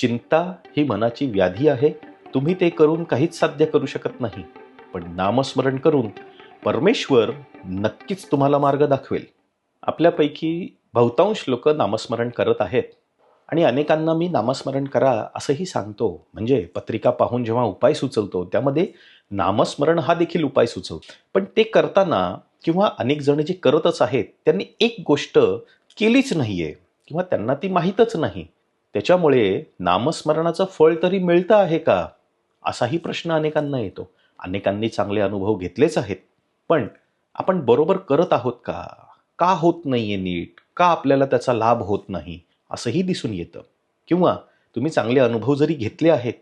चिंता ही मनाची व्याधी आहे. तुम्ही ते करून काहीच साध्य करू शकत नाही. पण नामस्मरण करून परमेश्वर नक्कीच तुम्हाला मार्ग दाखवेल. आपल्यापैकी बहुतांश लोक नामस्मरण करत आहेत. आणि अनेकांना मी नामस्मरण करा असंही सांगतो. म्हणजे पत्रिका पाहून जेव्हा उपाय सुचवतो त्यामध्ये नामस्मरण हा देखील उपाय सुचवतो. पण ते करताना किंवा अनेक जण जे करतच आहेत त्यांनी एक गोष्ट केलीच नाही आहे किंवा त्यांना ती माहीतच नाही. त्याच्यामुळे नामस्मरणाचं फळ तरी मिळतं आहे का? असाही प्रश्न अनेकांना येतो. अनेकांनी चांगले अनुभव घेतलेच आहेत. पण आपण बरोबर करत आहोत का? का होत नाही आहे नीट? का आपल्याला त्याचा लाभ होत नाही? असंही दिसून येतं. किंवा तुम्ही चांगले अनुभव जरी घेतले आहेत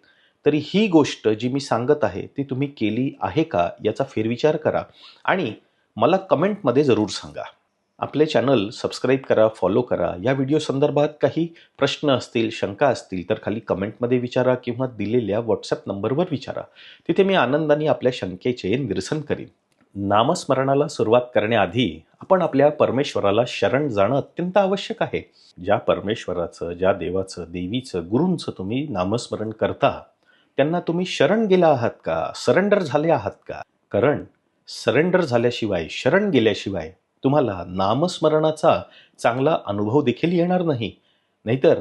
तरी ही गोष्ट जी मी सांगत आहे ती तुम्ही केली आहे का याचा फेरविचार करा. आणि मला कमेंटमध्ये जरूर सांगा. आपले चॅनल सबस्क्राईब करा फॉलो करा. या व्हिडिओ संदर्भात काही प्रश्न असतील शंका असतील तर खाली कमेंटमध्ये विचारा किंवा दिलेल्या व्हॉट्सअप नंबरवर विचारा. तिथे मी आनंदाने आपल्या शंकेचे निरसन करीन. नामस्मरणाला सुरुवात करण्याआधी आपण आपल्या परमेश्वराला शरण जाणं अत्यंत आवश्यक आहे. ज्या परमेश्वराचं ज्या देवाचं देवीचं गुरूंचं तुम्ही नामस्मरण करता त्यांना तुम्ही शरण गेला आहात का? सरेंडर झाले आहात का? कारण सरेंडर झाल्याशिवाय शरण गेल्याशिवाय तुम्हाला नामस्मरणाचा चांगला अनुभव देखील येणार नाही. नाहीतर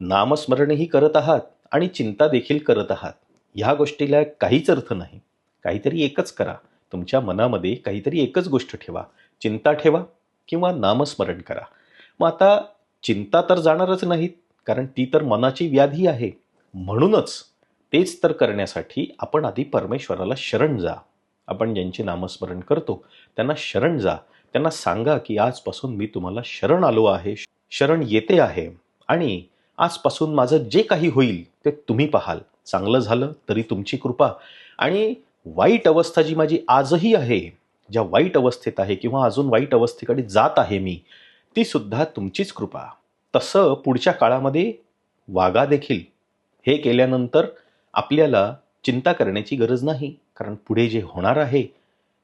नामस्मरणही करत आहात आणि चिंता देखील करत आहात. ह्या गोष्टीला काहीच अर्थ नाही. काहीतरी एकच करा. तुमच्या मनामध्ये काहीतरी एकच गोष्ट ठेवा. चिंता ठेवा किंवा नामस्मरण करा. मग आता चिंता तर जाणारच नाहीत कारण ती तर मनाची व्याधी आहे. म्हणूनच तेच तर करण्यासाठी आपण आधी परमेश्वराला शरण जा. आपण ज्यांचे नामस्मरण करतो त्यांना शरण जा. त्यांना सांगा की आजपासून मी तुम्हाला शरण आलो आहे शरण येते आहे आणि आजपासून माझं जे काही होईल ते तुम्ही पाहाल. चांगलं झालं तरी तुमची कृपा. आणि वाईट अवस्था जी माझी आजही आहे ज्या वाईट अवस्थेत आहे किंवा अजून वाईट अवस्थेकडे जात आहे मी ती सुद्धा तुमचीच कृपा. तसं पुढच्या काळामध्ये वागा देखील. हे केल्यानंतर आपल्याला चिंता करण्याची गरज नाही कारण पुढे जे होणार आहे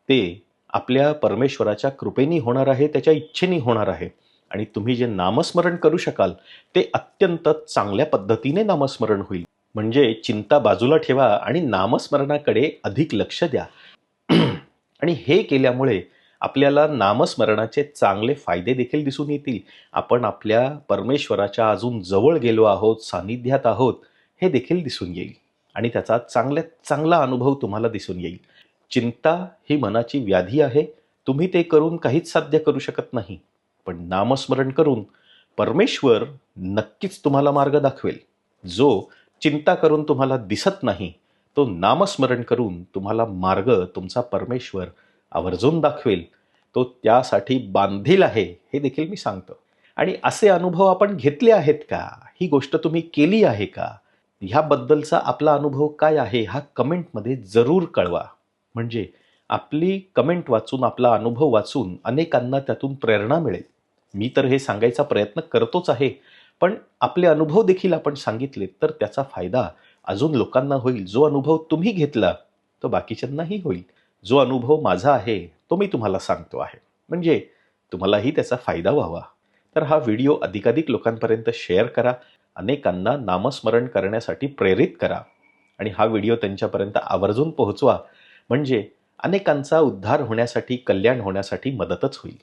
ते आपल्या परमेश्वराच्या कृपेनी होणार आहे त्याच्या इच्छेने होणार आहे. आणि तुम्ही जे नामस्मरण करू शकाल ते अत्यंत चांगल्या पद्धतीने नामस्मरण होईल. म्हणजे चिंता बाजूला ठेवा आणि नामस्मरणाकडे अधिक लक्ष द्या. आणि हे केल्यामुळे आपल्याला नामस्मरणाचे चांगले फायदे देखील दिसून येतील. आपण आपल्या परमेश्वराच्या अजून जवळ गेलो आहोत सानिध्यात आहोत हे देखील दिसून येईल. आणि त्याचा चांगल्यात चांगला अनुभव तुम्हाला दिसून येईल. चिंता ही मनाची व्याधी आहे. तुम्ही ते करून काहीच साध्य करू शकत नाही. पण नामस्मरण करून परमेश्वर नक्कीच तुम्हाला मार्ग दाखवेल. जो चिंता करून तुम्हाला दिसत नाही तो नामस्मरण करून तुम्हाला मार्ग तुमचा परमेश्वर आवर्जून दाखवेल. तो त्यासाठी बांधील आहे हे देखील मी सांगतो. आणि असे अनुभव आपण घेतले आहेत का? ही गोष्ट तुम्ही केली आहे का? ह्याबद्दलचा आपला अनुभव काय आहे? हा कमेंटमध्ये जरूर कळवा. म्हणजे आपली कमेंट वाचून आपला अनुभव वाचून अनेकांना त्यातून प्रेरणा मिळेल. मी तर हे सांगायचा प्रयत्न करतोच आहे पण आपले अनुभव देखील आपण सांगितले तर त्याचा फायदा अजून लोकांना होईल. जो अनुभव तुम्ही घेतला तो बाकीच्यांनाही होईल. जो अनुभव माझा आहे तो मी तुम्हाला सांगतो आहे. म्हणजे तुम्हालाही त्याचा फायदा व्हावा. तर हा व्हिडिओ अधिकाधिक लोकांपर्यंत शेअर करा. अनेकांना नामस्मरण करण्यासाठी प्रेरित करा. आणि हा व्हिडिओ त्यांच्यापर्यंत आवर्जून पोहोचवा. म्हणजे अनेकांचा उद्धार होण्यासाठी कल्याण होण्यासाठी मदतच होईल.